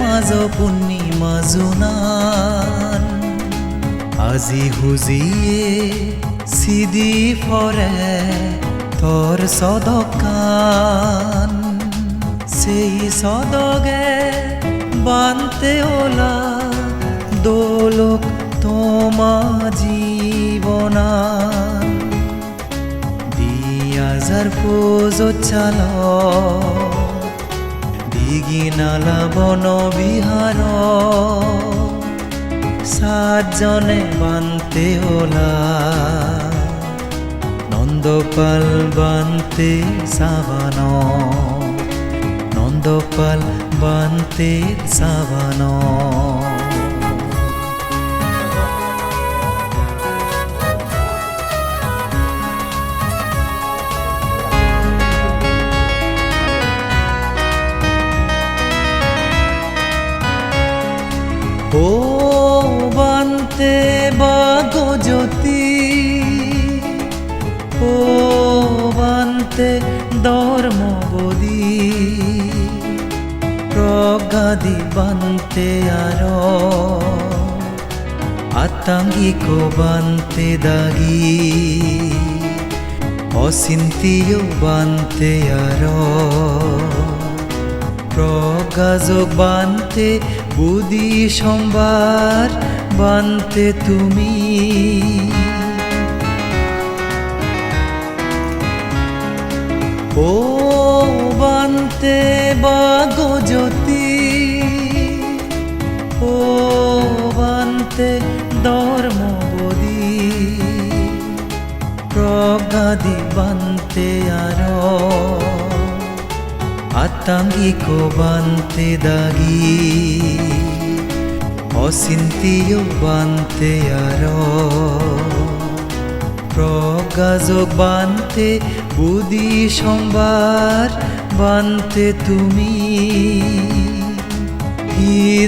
মাজ পূর্ণিমা জোনান। আজি হুজিয়ে সিদি ফরে তোর সদকান। সেই সদগে বানতে ওলা দোলক তোমা জীবনান দিয়াজার পোজত চাল দিগিনালা বন বিহার। সাতজনে বানতে ওলা। নন্দপাল বানতে সাবান। নন্দপাল বানতে সাবান। বানতে আর। আতাঙ্গিক বানতে দাগি। অচিন্তিও বানতে আর। প্রগাজক বানতে বুদি সম্বার বানতে তুমি। ও বানতে বাগো বানতে ধর্মবদি প্রগাদি বানতে আর। আতাঙ্গিক বানতে দাগি। অচিন্তিও বানতে আর। প্রগাজক বানতে বুদি সম্বার বানতে তুমি।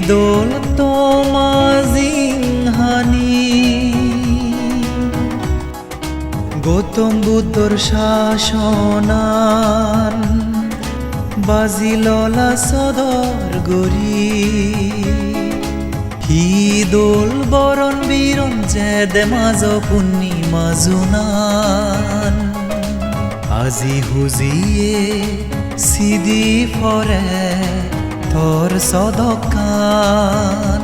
দোল ঈদল তোমাজিংহানি গৌতম বুদ্ধর শাসনান বাজিললা সদর গরি হিদোল বরণ বীরণ জেদ মাজ পূর্ণিমা জোনান। আজি হুজিয়ে সিদি ফরে তোর সদকান।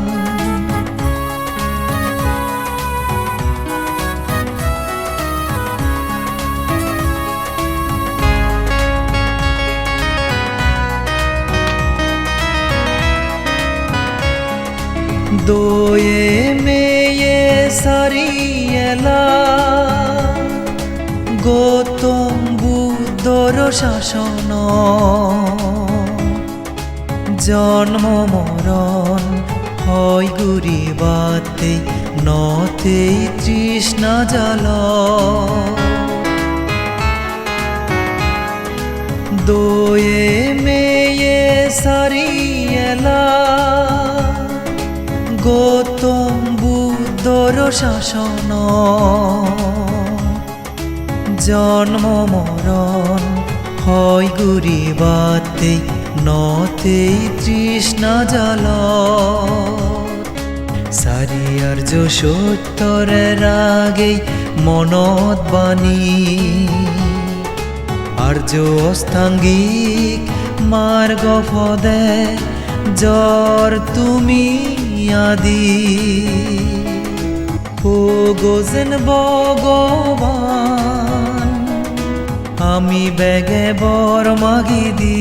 দোয়ে মেয়ে সারিয়েলা গৌতম বুদ্ধর শাসন জন্ম মরণ হয় গুরি বাতে নতে তৃষ্ণা জল দোয়ে মেয়ে সারিয়েলা গৌতম বুদ্ধর শাসন। জন্ম মরণ হয় গুরি বাতে নতে তৃষ্ণা জল সারিয়ার্য সত্তরের আগে মনত বাণী। আর্য অস্তাঙ্গিক মার্গ ফদে জ্বর তুমি আদি ও গোজেন ভগবান, আমি বেগে বর মাগি দি।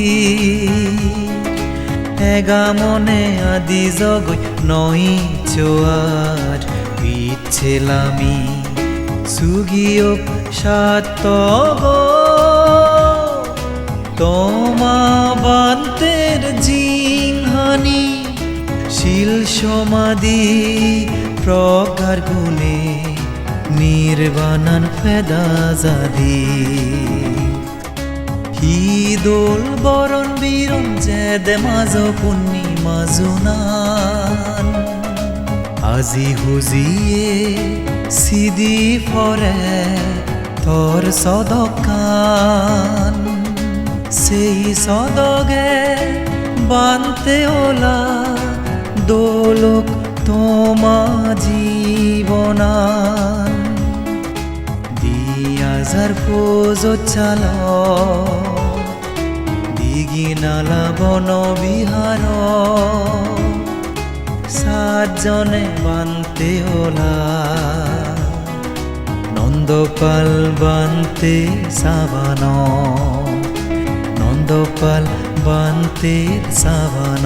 এগা মনে আদি জগই নই চোয়ার পিছেলামি সুগিয়ক সাত তোমা বান্তের জিংহানি শিল সমাধি, প্রকার গুণে নির্বাণান ফেদা জাদি। হিদোল বরণ বীরণ জেদ মাজ পূর্ণিমা জোনান। আজি হুজিয়ে সিদি ফরে তোর সদকান। সেই সদগে বানতে ওলা দোলক তোমা জীবনান দিয়াজার পোজত চাল দিগিনালা বন বিহার। সাতজনে বান্তে ওলা, নন্দপাল বান্তে সাবান। নন্দপাল বান্তে সাবান।